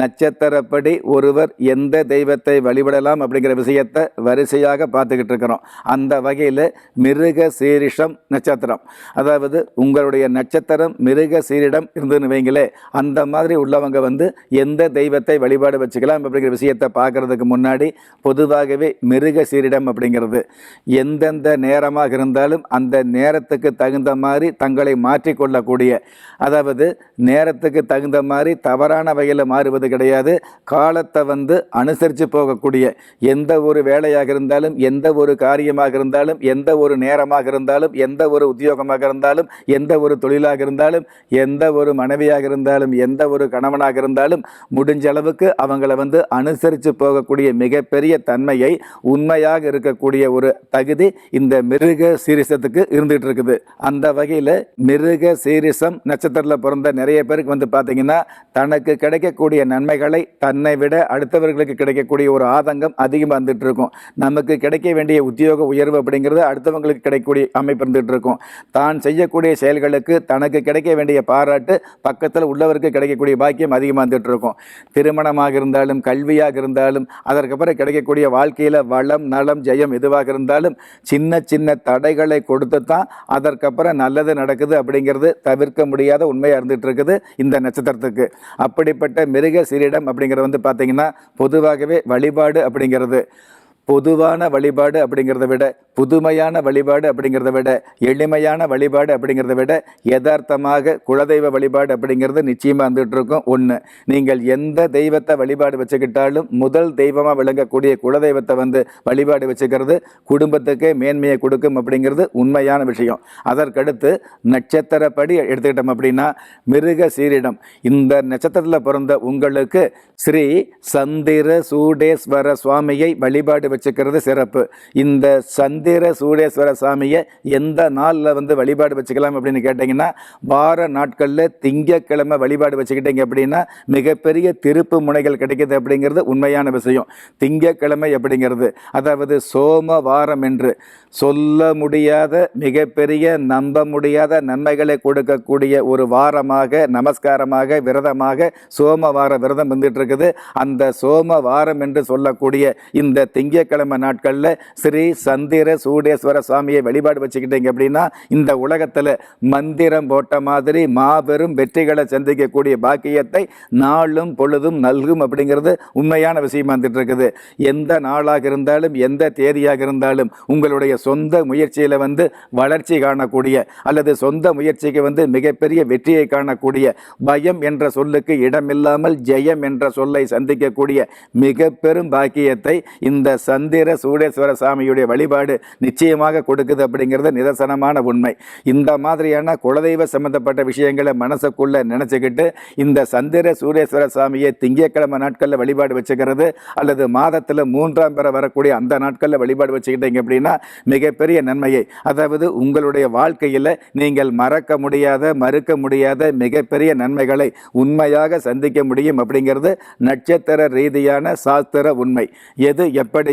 நட்சத்திரப்படி ஒருவர் எந்த தெய்வத்தை வழிபடலாம் அப்படிங்கிற விஷயத்தை வரிசையாக பார்த்துக்கிட்டு இருக்கிறோம். அந்த வகையில் மிருக சீரிஷம் நட்சத்திரம். அதாவது உங்களுடைய நட்சத்திரம் மிருக சீரிடம் இருந்துன்னு வைங்களே அந்த மாதிரி உள்ளவங்க வந்து எந்த தெய்வத்தை வழிபாடு வச்சுக்கலாம் அப்படிங்கிற விஷயத்தை பார்க்கறதுக்கு முன்னாடி பொதுவாகவே மிருக சீரிடம் அப்படிங்கிறது. எந்தெந்த நேரமாக இருந்தாலும் அந்த நேரத்துக்கு தகுந்த மாதிரி தங்களை மாற்றிக்கொள்ளக்கூடிய அதாவது நேரத்துக்கு தகுந்த மாதிரி தவறான வகையில் மாறுவது கிடையாது. காலத்தை வந்து அனுசரித்து போகக்கூடிய எந்த ஒரு வேலையாக இருந்தாலும் எந்த ஒரு காரியமாக இருந்தாலும் எந்த ஒரு நேரமாக இருந்தாலும் எந்த ஒரு உத்தியோகமாக இருந்தாலும் எந்த ஒரு தொழிலாக இருந்தாலும் எந்த ஒரு மனைவியாக இருந்தாலும் எந்த ஒரு கணவனாக இருந்தாலும் முடிஞ்ச அளவுக்கு அவங்கள வந்து அனுசரித்து போகக்கூடிய மிகப்பெரிய தன்மையை உண்மையாக இருக்கக்கூடிய ஒரு தகுதி இந்த மிருக சீரிசத்துக்கு இருந்துகிட்டு இருக்குது அந்த வகையில் மிருக சீரிசம் நட்சத்திரத்தில் பிறந்த நிறைய பேருக்கு வந்து பார்த்தீங்கன்னா தனக்கு கிடைக்கக்கூடிய நன்மைகளை தன்னை விட அடுத்தவர்களுக்கு கிடைக்கக்கூடிய ஒரு ஆதங்கம் அதிகமாக வந்துட்டு இருக்கும் நமக்கு கிடைக்க வேண்டிய உத்தியோக உயர்வு அப்படிங்கிறது அடுத்தவங்களுக்கு கிடைக்கக்கூடிய அமைப்பு இருந்துகிட்டு இருக்கும் தான் செய்யக்கூடிய செயல்களுக்கு தனக்கு கிடைக்க வேண்டிய பாராட்டு பக்கத்தில் உள்ளவருக்கு கிடைக்கக்கூடிய பாக்கியம் அதிகமாக வந்துட்டு இருக்கும் திருமணமாக இருந்தாலும் கல்வியாக இருந்தாலும் அதற்கப்புறம் கிடைக்கக்கூடிய வாழ்க்கையில் வளம் நலம் ஜெயம் எதுவாக இருந்தாலும் சின்ன சின்ன தடைகளை கொடுத்து தான் அதற்கப்புறம் நல்லது நடக்குது அப்படிங்கிறது தவிர்க்க முடியாத உண்மையாக இருந்துகிட்டு இருக்குது இந்த நட்சத்திரத்துக்கு. அப்படிப்பட்ட மிருக சீரிடம் அப்படிங்கிறது வந்து பார்த்திங்கன்னா பொதுவாகவே வழிபாடு அப்படிங்கிறது. பொதுவான வழிபாடு அப்படிங்கிறத விட புதுமையான வழிபாடு அப்படிங்கிறத விட எளிமையான வழிபாடு அப்படிங்கிறத விட யதார்த்தமாக குலதெய்வ வழிபாடு அப்படிங்கிறது நிச்சயமாக வந்துட்டு இருக்கும். ஒன்று நீங்கள் எந்த தெய்வத்தை வழிபாடு வச்சுக்கிட்டாலும் முதல் தெய்வமாக விளங்கக்கூடிய குலதெய்வத்தை வந்து வழிபாடு வச்சுக்கிறது குடும்பத்துக்கே மேன்மையை கொடுக்கும் அப்படிங்கிறது உண்மையான விஷயம். அதற்கடுத்து நட்சத்திரப்படி எடுத்துக்கிட்டோம் அப்படின்னா மிருக சீரிடம். இந்த நட்சத்திரத்தில் பிறந்த உங்களுக்கு ஸ்ரீ சந்திர சூடேஸ்வர சுவாமியை வழிபாடு வச்சுக்கிறது சிறப்பு. இந்த சந்திர சூடேஸ்வர சாமியை எந்த நாளில் வந்து வழிபாடு வச்சுக்கலாம் அப்படின்னு கேட்டிங்கன்னா வார நாட்களில் திங்கக்கிழமை வழிபாடு வச்சுக்கிட்டீங்க அப்படின்னா மிகப்பெரிய திருப்பு முனைகள் கிடைக்குது அப்படிங்கிறது உண்மையான விஷயம். திங்கக்கிழமை அப்படிங்கிறது. அதாவது சோம வாரம் என்று. சொல்ல முடியாத மிகப்பெரிய நம்ப முடியாத நன்மைகளை கொடுக்கக்கூடிய ஒரு வாரமாக நமஸ்காரமாக விரதமாக சோம வார விரதம் வந்துட்டு இருக்குது. அந்த சோம வாரம் என்று சொல்லக்கூடிய இந்த திங்கக்கிழமை நாட்களில் ஸ்ரீ சந்திர சூடேஸ்வர சுவாமியை வழிபாடு வச்சுக்கிட்டீங்க அப்படின்னா இந்த உலகத்தில் மந்திரம் போட்ட மாதிரி மாபெரும் வெற்றிகளை சந்திக்கக்கூடிய பாக்கியத்தை நாளும் பொழுதும் நல்கும் அப்படிங்கிறது உண்மையான விஷயமா வந்துட்டு இருக்குது எந்த நாளாக இருந்தாலும் எந்த தேதியாக இருந்தாலும் உங்களுடைய சொந்த முயற்சியில் வந்து வளர்ச்சி காணக்கூடிய அல்லது சொந்த முயற்சிக்கு வந்து மிகப்பெரிய வெற்றியை காணக்கூடிய பயம் என்ற சொல்லுக்கு இடமில்லாமல் ஜெயம் என்ற சொல்லை சந்திக்கக்கூடிய மிக பெரும் பாக்கியத்தை இந்த சந்திர சூடேஸ்வர சாமியுடைய வழிபாடு நிச்சயமாக கொடுக்குது அப்படிங்கிறது நிதர்சனமான உண்மை. இந்த மாதிரியான குலதெய்வ சம்பந்தப்பட்ட விஷயங்களை மனசுக்குள்ள நினச்சிக்கிட்டு இந்த சந்திர சூடேஸ்வர சாமியை திங்கட்கிழமை நாட்களில் வழிபாடு வச்சுக்கிறது அல்லது மாதத்தில் மூன்றாம் பெற வரக்கூடிய அந்த நாட்களில் வழிபாடு வச்சுக்கிட்டீங்க அப்படின்னா மிகப்பெரிய நன்மையை. அதாவது உங்களுடைய வாழ்க்கையில் நீங்கள் மறக்க முடியாத மறுக்க முடியாத மிகப்பெரிய நன்மைகளை உண்மையாக சந்திக்க முடியும் அப்படிங்கிறது நட்சத்திர ரீதியான சாஸ்திர உண்மை. எது எப்படி